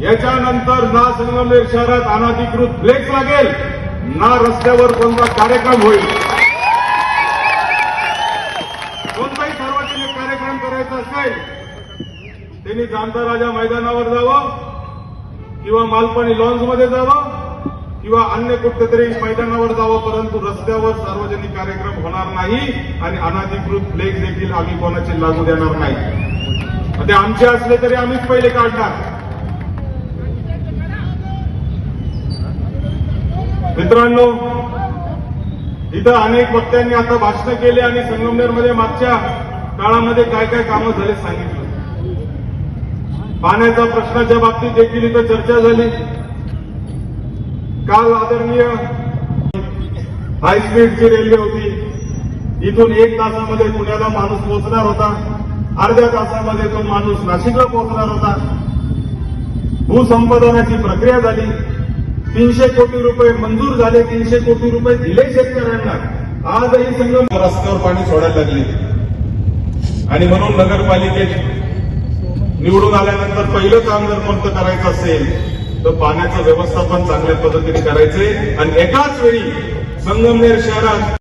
याच्यानंतर ना संगमनेर शहरात अनाधिकृत फ्लेक्स लागेल ना रस्त्यावर कोणता कार्यक्रम होईल. कोणताही सार्वजनिक कार्यक्रम करायचा असेल त्यांनी जामता राजा मैदानावर जावं किंवा मालपाणी लॉन्समध्ये जावं किंवा अन्य कुठेतरी मैदानावर जावं परंतु रस्त्यावर सार्वजनिक कार्यक्रम होणार नाही आणि अनाधिकृत फ्लेक्स देखील आम्ही कोणाचे लागू देणार नाही. ते आमचे असले तरी आम्हीच पहिले काढणार. मित्रांनो इथं अनेक वक्त्यांनी आता भाषण केले आणि संगमनेरमध्ये मागच्या काळामध्ये काय काय कामं झाले सांगितलं. पाण्याच्या प्रश्नाच्या बाबतीत देखील इथं चर्चा झाली. काल आदरणीय हायस्पीडची रेल्वे होती. इथून एक तासामध्ये पुण्याला माणूस पोहोचणार होता. अर्ध्या तासामध्ये तो माणूस नाशिकला पोहोचणार होता. भूसंपादनाची प्रक्रिया झाली. तीनशे कोटी रुपये मंजूर झाले तीनशे कोटी रुपये दिले शेतकऱ्यांना. आजही संगम रस्त्यावर पाणी सोडायला लागले. आणि म्हणून नगरपालिकेत निवडून आल्यानंतर पहिलं काम जर कोणतं करायचं असेल तर पाण्याचं व्यवस्थापन चांगल्या पद्धतीने करायचे आणि एकाच वेळी संगमनेर शहरात